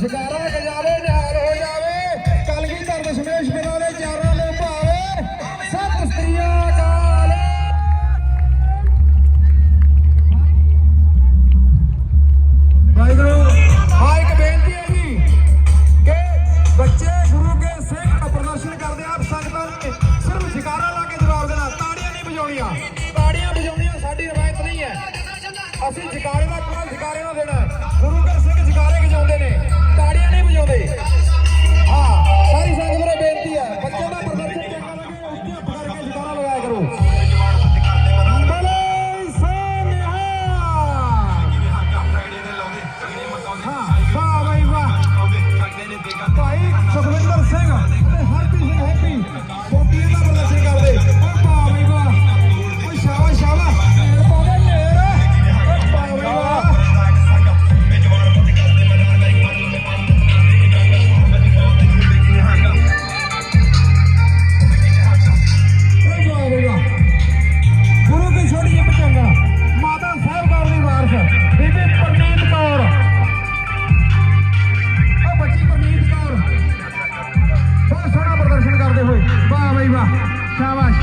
ਜਕਾਰਾ ਗਜਾਵੇ ਨਿਹਾਲ ਹੋ ਜਾਵੇ। ਕਲਗੀ ਧਰ ਦਸ਼ਮੇਸ਼ ਬਿਨਾਂ ਦੇ ਚਾਰਾਂ ਨੂੰ ਭਾਵੇ। ਸਤਿ ਸ੍ਰੀ ਅਕਾਲ। ਵਾਹਿਗੁਰੂ। ਹਾਂ, ਇੱਕ ਬੇਨਤੀ ਹੈ ਜੀ ਕਿ ਬੱਚੇ ਗੁਰੂ ਕੇ ਸਿੰਘ ਦਾ ਪ੍ਰਦਰਸ਼ਨ ਕਰਦੇ ਆਪ ਸੰਗਤਾਂ ਨੇ ਸਿਰਫ ਜਕਾਰਾ ਲਾ ਕੇ ਜਵਾਬ ਦੇਣਾ, ਤਾੜੀਆਂ ਨਹੀਂ ਵਜਾਉਣੀਆਂ। ਤਾੜੀਆਂ ਵਜਾਉਣੀਆਂ ਸਾਡੀ ਰਵਾਇਤ ਨਹੀਂ ਹੈ। ਅਸੀਂ ਜਕਾਰੇ ਦਾ ਕੰਮ ਜਕਾਰੇ ਨਾਲ ਦੇਣਾ। ਗੁਰੂ ਵਾਹ ਬਈ ਵਾਹ ਸ਼ਾਬਾਸ਼।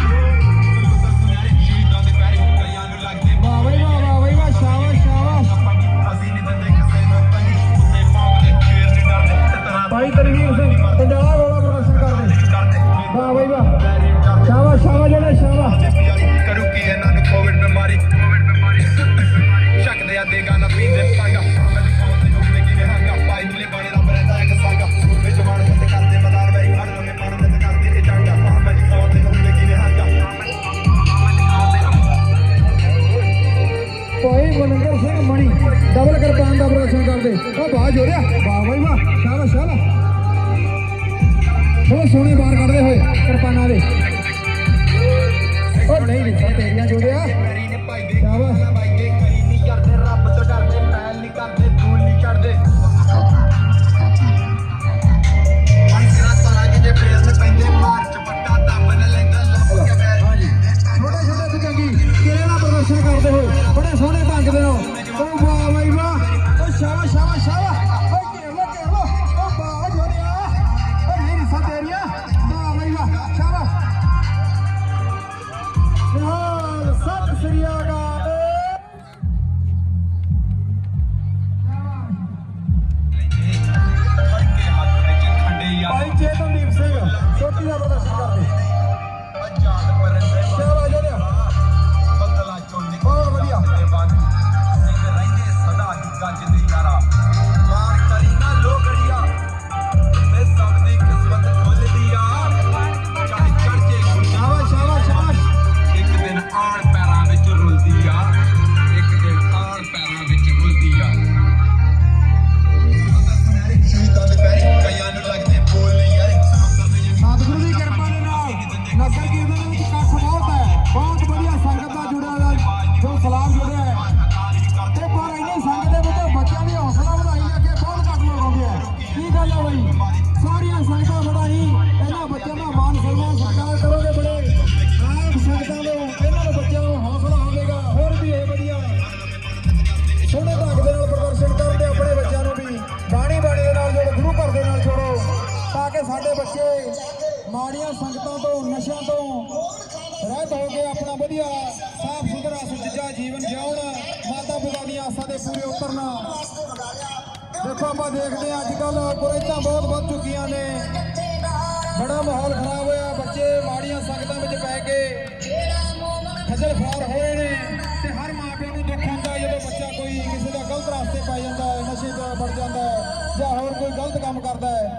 ਵਾਹ ਬਈ, ਵਾਹ ਵਾਹ ਵਾਹ, ਸ਼ਾਬਾਸ਼ ਸ਼ਾਬਾਸ਼। ਭਾਈ ਤਰਵੀਰ ਸਿੰਘ ਪੰਜਾਬ ਦਾ ਪ੍ਰਦਰਸ਼ਨ ਕਰਦੇ ਉਹ ਬਾਹ ਜੋੜਿਆ ਵਾਹ ਬਈ ਵਾਹ ਸ਼ਾਬਾਸ਼ ਸ਼ਾਬਾਸ਼ ਬਹੁਤ ਸੋਹਣੇ ਬਾਹਰ ਕੱਢਦੇ ਹੋਏ ਕਿਰਪਾਨਾਂ ਦੇ ਉਹ ਨਹੀਂ ਨਹੀਂ ਤੇਰੀਆਂ ਜੋੜਿਆ ਮੇਰੀ ਸ੍ਰੀ ਅਕਾਲ। ਕੇ ਭਾਈ ਚੇਤਨਦੀਪ ਸਿੰਘ ਛੋਟੀ ਦਾ ਪ੍ਰਦਰਸ਼ਨ ਕਰਦੇ ਸ਼ਾਬਾਸ਼ ਜੋੜਿਆ ਬਦਲਾ ਚੋਂ ਬਹੁਤ ਵਧੀਆ। ਦੇ ਸਿੰਘ ਰਹਿੰਦੇ ਸਦਾ ਹੀ ਗੱਜਦੇ ਯਾਰਾ ਮਾਰ ਕਰੀ ਨਾ ਲੋਗੜੀਆ ਤੇ ਸਭ ਦੀ ਕਿਸਮਤ ਖੁੱਲਦੀ ਆ ਚਾਹੇ ਚੜ ਗੁੱਸਾ ਸ਼ਾਬਾਸ਼। ਸ਼ਾਬਾਸ਼ ਸ਼ਾਬਾਸ਼। ਇੱਕ ਦਿਨ ਆਣ ਸਾਡੇ ਬੱਚੇ ਮਾੜੀਆਂ ਸੰਗਤਾਂ ਤੋਂ, ਨਸ਼ਿਆਂ ਤੋਂ ਰਹਿਤ ਹੋ ਕੇ ਆਪਣਾ ਵਧੀਆ ਸਾਫ਼ ਸੁਥਰਾ, ਸੁਚੱਜਾ ਜੀਵਨ ਜਿਉਣ। ਮਾਤਾ ਪਿਤਾ ਦੀਆਂ ਆਸਾਂ ਦੇ ਪੂਰੇ ਉਤਰਨ। ਦੇਖੋ ਆਪਾਂ ਦੇਖਦੇ ਹਾਂ ਅੱਜ ਕੱਲ ਕੁਰੇਤਾਂ ਬਹੁਤ ਵੱਧ ਚੁੱਕੀਆਂ ਨੇ। ਬੜਾ ਮਾਹੌਲ ਖਰਾਬ ਹੋਇਆ, ਬੱਚੇ ਮਾੜੀਆਂ ਸੰਗਤਾਂ ਵਿੱਚ ਪੈ ਕੇ ਖਜਲ ਖੁਆਰ ਹੋਏ ਨੇ ਤੇ ਹਰ ਮਾਪਿਆਂ ਨੂੰ ਦੁੱਖ ਹੁੰਦਾ ਜਦੋਂ ਬੱਚਾ ਕੋਈ ਕਿਸੇ ਦਾ ਗਲਤ ਰਸਤੇ ਪੈ ਜਾਂਦਾ ਹੈ, ਨਸ਼ੇ 'ਚ ਵੜ ਜਾਂਦਾ ਹੈ ਜਾਂ ਹੋਰ ਕੋਈ ਗਲਤ ਕੰਮ ਕਰਦਾ ਹੈ।